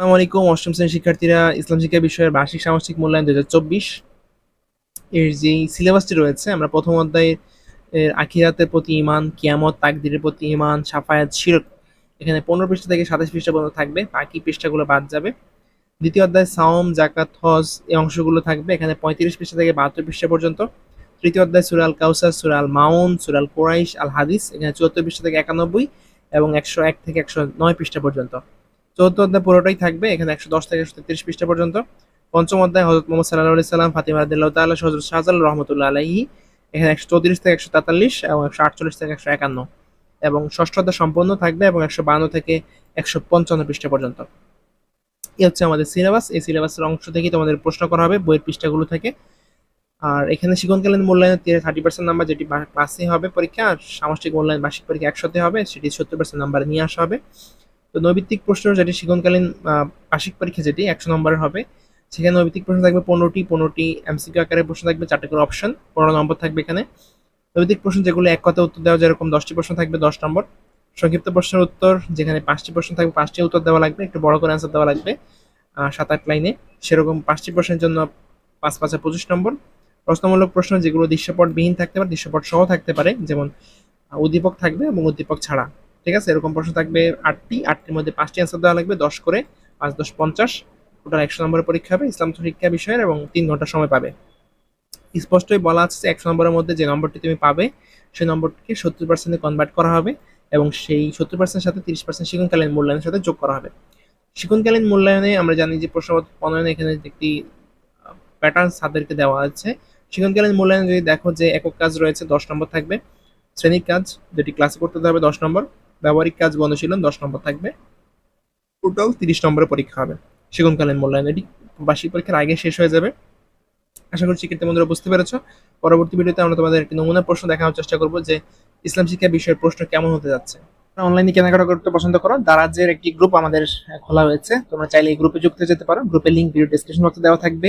আসসালামু আলাইকুম, অষ্টম শ্রেণির শিক্ষার্থীরা, ইসলাম শিক্ষা বিষয়ের বার্ষিক সামষ্টিক মূল্যায়ন দুই হাজার চব্বিশ। এর যে সিলেবাসটি রয়েছে, আমরা প্রথম অধ্যায়ের আখিরাতের প্রতি ইমান কিয়ামত, তাকদিরের প্রতি ইমান সাফায়াত, শিরক, এখানে পনেরো পৃষ্ঠা থেকে সাতাশ পৃষ্ঠা পর্যন্ত থাকবে, বাকি পৃষ্ঠাগুলো বাদ যাবে। দ্বিতীয় অধ্যায়, সাওম জাকাত হজ, এই অংশগুলো থাকবে, এখানে পঁয়ত্রিশ পৃষ্ঠা থেকে বাহাত্তর পৃষ্ঠা পর্যন্ত। তৃতীয় অধ্যায় সুরাল কাউসার সুরাল মাউন সুরাল কোরাইশ আল হাদিস এখানে চুয়াত্তর পৃষ্ঠা থেকে একানব্বই এবং একশো এক থেকে একশো নয় পৃষ্ঠা পর্যন্ত। চৌদ্দ অধ্যায় পুরোটাই থাকবে, এখানে একশো দশ থেকে একশো তেত্রিশ পৃষ্ঠা পর্যন্ত। পঞ্চম অধ্যায় হজরত মোহাম্মদ সাল্লাহ আলি সাল্লাম ফাতিমা আদিল্লাহ তাল্লাহ হজরত শাহজাল রহমতুল্লাহ আলাইহি, এখানে একশো চৌত্রিশ থেকে একশো তেতাল্লিশ এবং একশো আটচল্লিশ থেকে একশো একান্ন। এবং ষষ্ঠ অধ্যায় সম্পন্ন থাকবে এবং একশো বান্ন থেকে একশো পঞ্চান্ন পৃষ্ঠা পর্যন্ত। এই হচ্ছে আমাদের সিলেবাস। এই সিলেবাসের অংশ থেকেই তোমাদের প্রশ্ন করা হবে বইয়ের পৃষ্ঠাগুলো থেকে। আর এখানে শিক্ষণকালীন মূল্যায়নের তীরে থার্টি পার্সেন্ট নাম্বার যেটি ক্লাসে হবে পরীক্ষা, আর সামষ্টিক মূল্যায়ন বার্ষিক পরীক্ষা একসাথে হবে, সেটি সত্তর পার্সেন্ট নাম্বার নিয়ে আসা হবে। তো নৈবিত্তিক প্রশ্ন যেটি আহ, বার্ষিক পরীক্ষা যেটি একশো নম্বরের হবে। সেখানে নৈবিত্তিক প্রশ্ন থাকবে পনেরোটি পনেরোটি এমসিকিউ আকারের প্রশ্ন থাকবে চারটে করে অপশন পনেরো নম্বর থাকবে এখানে। নৈবিত্তিক প্রশ্ন যেগুলো এক কথা উত্তর দেওয়া যেরকম দশটি প্রশ্ন থাকবে দশ নম্বর। সংক্ষিপ্ত প্রশ্নের উত্তর যেখানে পাঁচটি প্রশ্ন থাকবে পাঁচটি উত্তর দেওয়া লাগবে একটু বড় করে অ্যান্সার দেওয়া লাগবে সাত আট লাইনে। সেরকম পাঁচটি প্রশ্নের জন্য পাঁচ পাঁচে পঁচিশ নম্বর। প্রশ্নমূলক প্রশ্ন যেগুলো দৃশ্যপটবিহীন থাকতে পারে দৃশ্যপট সহ থাকতে পারে যেমন উদ্দীপক থাকবে এবং উদ্দীপক ছাড়া। ঠিক আছে? এরকম প্রশ্ন থাকবে আটটি। আটটির মধ্যে পাঁচটি অ্যান্সার দেওয়া লাগবে, দশ করে, পাঁচ, দশ, পঞ্চাশ। টোটাল একশো নম্বরের পরীক্ষা হবে, ইসলাম শিক্ষা বিষয়ের এবং তিন ঘণ্টা সময় পাবে। স্পষ্টই বলা আছে একশো নম্বরের মধ্যে যে নম্বরটি তুমি পাবে, সেই নম্বরটিকে সত্তর পার্সেন্টে কনভার্ট করা হবে এবং সেই সত্তর পার্সেন্টের সাথে তিরিশ পার্সেন্ট শিক্ষণকালীন মূল্যায়নের সাথে যোগ করা হবে। শিক্ষণকালীন মূল্যায়নে আমরা জানি যে প্রশ্নপত্র প্রণয়নে এখানে একটি প্যাটার্ন তাদেরকে দেওয়া আছে। শিক্ষণকালীন মূল্যায়নে যদি দেখো যে একক কাজ রয়েছে, দশ নম্বর থাকবে। শ্রেণির কাজ যেটি ক্লাসে করতে হবে দশ নম্বর। ব্যবহারিক কাজ বন্ধ ছিল, দশ নম্বর থাকবে। টোটাল তিরিশ নম্বরের পরীক্ষা হবে। শিক্ষণকালীন মূল্যায়ন, এটি বার্ষিক পরীক্ষার আগে শেষ হয়ে যাবে। আশা করি শিক্ষার্থী বন্ধুরা বুঝতে পেরেছ। পরবর্তী ভিডিওতে আমরা তোমাদের একটি নমুনা প্রশ্ন দেখানোর চেষ্টা করব যে ইসলাম শিক্ষা বিষয়ের প্রশ্ন কেমন হতে যাচ্ছে। অনলাইনে কেনাকাটা করতে পছন্দ করো। দারাজের একটি গ্রুপ আমাদের খোলা হয়েছে তোমরা চাইলে এই গ্রুপে যুক্ত যেতে পারো। গ্রুপের লিঙ্ক ভিডিও ডিসক্রিপশন বক্সে দেওয়া থাকবে।